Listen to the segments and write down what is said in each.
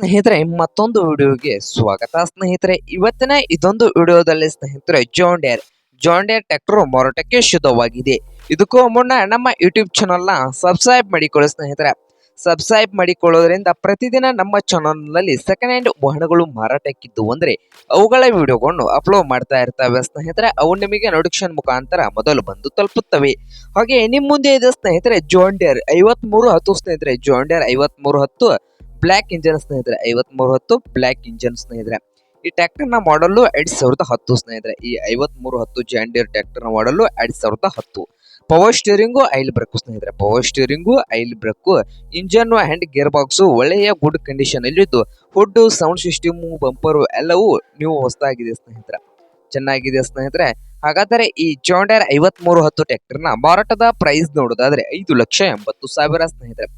ಸ್ನೇಹಿತರೆ, ಮತ್ತೊಂದು ವಿಡಿಯೋಗೆ ಸ್ವಾಗತ. ಸ್ನೇಹಿತರೆ, ಇವತ್ತಿನ ಇದೊಂದು ವಿಡಿಯೋದಲ್ಲಿ ಸ್ನೇಹಿತರೆ ಜಾನ್ ಡೇರ್ ಜಾನ್ ಡೇರ್ ಮಾರಾಟಕ್ಕೆ ಶುದ್ಧವಾಗಿದೆ. ಇದಕ್ಕೂ ಮುನ್ನ ನಮ್ಮ ಯೂಟ್ಯೂಬ್ ಚಾನಲ್ನ ಸಬ್ಸ್ಕ್ರೈಬ್ ಮಾಡಿಕೊಳ್ಳಿ ಸ್ನೇಹಿತರೆ. ಸಬ್ಸ್ಕ್ರೈಬ್ ಮಾಡಿಕೊಳ್ಳೋದ್ರಿಂದ ಪ್ರತಿದಿನ ನಮ್ಮ ಚಾನಲ್ನಲ್ಲಿ ಸೆಕೆಂಡ್ ಹ್ಯಾಂಡ್ ವಾಹನಗಳು ಮಾರಾಟಕ್ಕಿದ್ದು ಅಂದರೆ ಅವುಗಳ ವಿಡಿಯೋಗಳನ್ನು ಅಪ್ಲೋಡ್ ಮಾಡ್ತಾ ಇರ್ತವೆ. ಸ್ನೇಹಿತರೆ, ಅವು ನಿಮಗೆ ನೋಟಿಫಿಕೇಶನ್ ಮುಖಾಂತರ ಮೊದಲು ಬಂದು ತಲುಪುತ್ತವೆ. ಹಾಗೆ ನಿಮ್ಮ ಮುಂದೆ ಇದೆ ಸ್ನೇಹಿತರೆ ಜೋಂಡೇರ್ ಡೇರ್ ಐವತ್ಮೂರು ಹತ್ತು. ಸ್ನೇಹಿತರೆ ಜೋಂಡೇರ್ ಡೇರ್ ಐವತ್ಮೂರು ಹತ್ತು ಬ್ಲ್ಯಾಕ್ ಇಂಜನ್ ಸ್ನೇಹಿತರೆ, ಐವತ್ಮೂರು ಹತ್ತು ಬ್ಲ್ಯಾಕ್ ಇಂಜನ್ ಸ್ನೇಹಿತರೆ. ಈ ಟ್ರ್ಯಾಕ್ಟರ್ನ ಮಾಡಲು ಎರಡ್ ಸಾವಿರದ ಹತ್ತು ಸ್ನೇಹಿತರೆ, ಈ ಐವತ್ಮೂರು ಹತ್ತು ಜಾಂಡಿಯರ್ ಟ್ರ್ಯಾಕ್ಟರ್ನ ಮಾಡಲು ಎರಡ್ ಸಾವಿರದ ಹತ್ತು. ಪವರ್ ಸ್ಟೀರಿಂಗು ಐಲ್ ಬ್ರೇಕ್ ಸ್ನೇಹಿತರೆ, power steering oil brake, engine and gear box ಒಳ್ಳೆಯ ಗುಡ್ ಕಂಡೀಷನ್ ಅಲ್ಲಿದ್ದು ಫುಡ್ ಸೌಂಡ್ ಸಿಸ್ಟಮ್, ಬಂಪರ್ ಎಲ್ಲವೂ ನೀವು ಹೊಸದಾಗಿದೆ ಸ್ನೇಹಿತರೆ, ಚೆನ್ನಾಗಿದೆ ಸ್ನೇಹಿತರೆ. ಹಾಗಾದರೆ ಈ ಜಾಂಡರ್ ಐವತ್ಮೂರು ಹತ್ತು ಟ್ಯಾಕ್ಟರ್ನ ಮಾರಾಟದ ಪ್ರೈಸ್ ನೋಡೋದಾದ್ರೆ ಐದು ಲಕ್ಷ ಎಂಬತ್ತು ಸಾವಿರ ಸ್ನೇಹಿತರೆ.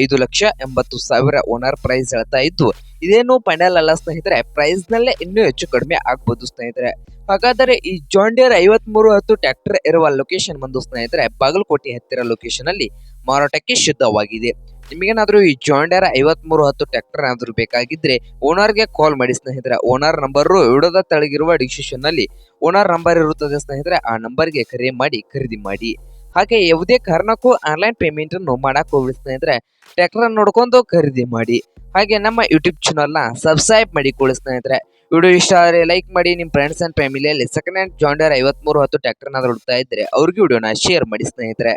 ಐದು ಲಕ್ಷ ಎಂಬತ್ತು ಸಾವಿರ ಓನರ್ ಪ್ರೈಸ್ ಹೇಳ್ತಾ ಇದ್ದು, ಇದೇನು ಫೈನಲ್ ಅಲ್ಲ ಸ್ನೇಹಿತರೆ ಪ್ರೈಸ್ ನಲ್ಲೇ ಇನ್ನೂ ಹೆಚ್ಚು ಕಡಿಮೆ ಆಗ್ಬೋದು ಸ್ನೇಹಿತರೆ. ಹಾಗಾದರೆ ಈ ಜಾಂಡಿಯರ್ ಐವತ್ಮೂರು ಹತ್ತು ಟ್ರ್ಯಾಕ್ಟರ್ ಇರುವ ಲೊಕೇಶನ್ ಬಂದು ಸ್ನೇಹಿತರೆ, ಬಾಗಲಕೋಟೆ ಹತ್ತಿರ ಲೊಕೇಶನ್ ಅಲ್ಲಿ ಮಾರಾಟಕ್ಕೆ ಶುದ್ಧವಾಗಿದೆ. ನಿಮಗೇನಾದರೂ ಈ ಜಾಂಡಿಯರ್ ಐವತ್ಮೂರು ಹತ್ತು ಟ್ರ್ಯಾಕ್ಟರ್ ಏನಾದರೂ ಬೇಕಾಗಿದ್ರೆ ಓನರ್ಗೆ ಕಾಲ್ ಮಾಡಿ ಸ್ನೇಹಿತರೆ. ಓನರ್ ನಂಬರ್ ವಿಡೋದ ತಳಗಿರುವ ಡಿಸ್ಕ್ರಿಪ್ಷನ್ನಲ್ಲಿ ಓನರ್ ನಂಬರ್ ಇರುತ್ತದೆ ಸ್ನೇಹಿತರೆ, ಆ ನಂಬರ್ಗೆ ಕರೆ ಮಾಡಿ ಖರೀದಿ ಮಾಡಿ. ಹಾಗೆ ಯಾವುದೇ ಕಾರಣಕ್ಕೂ ಆನ್ಲೈನ್ ಪೇಮೆಂಟ್ ಅನ್ನು ಮಾಡಕ್ ಹೋಗ್ಬಿಡಿ ಸ್ನೇಹಿತರೆ ಟ್ರ್ಯಾಕ್ಟರ್ ನೋಡ್ಕೊಂಡು ಖರೀದಿ ಮಾಡಿ. ಹಾಗೆ ನಮ್ಮ ಯೂಟ್ಯೂಬ್ ಚಾನಲ್ನ ಸಬ್ಸ್ಕ್ರೈಬ್ ಮಾಡಿಕೊಳ್ಳಿ ಸ್ನೇಹಿತರೆ ವಿಡಿಯೋ ಇಷ್ಟ ಆದರೆ ಲೈಕ್ ಮಾಡಿ ನಿಮ್ಮ ಫ್ರೆಂಡ್ಸ್ ಅಂಡ್ ಫ್ಯಾಮಿಲಿಯಲ್ಲಿ ಸೆಕೆಂಡ್ ಹ್ಯಾಂಡ್ ಜಾಂಡರ್ ಐವತ್ಮೂರು ಹತ್ತು ಟ್ರ್ಯಾಕ್ಟರ್ನ ಹುಡುಕ್ತಾ ಇದ್ದರೆ ಅವ್ರಿಗೆ ವಿಡಿಯೋನ ಶೇರ್ ಮಾಡಿ ಸ್ನೇಹಿತರೆ.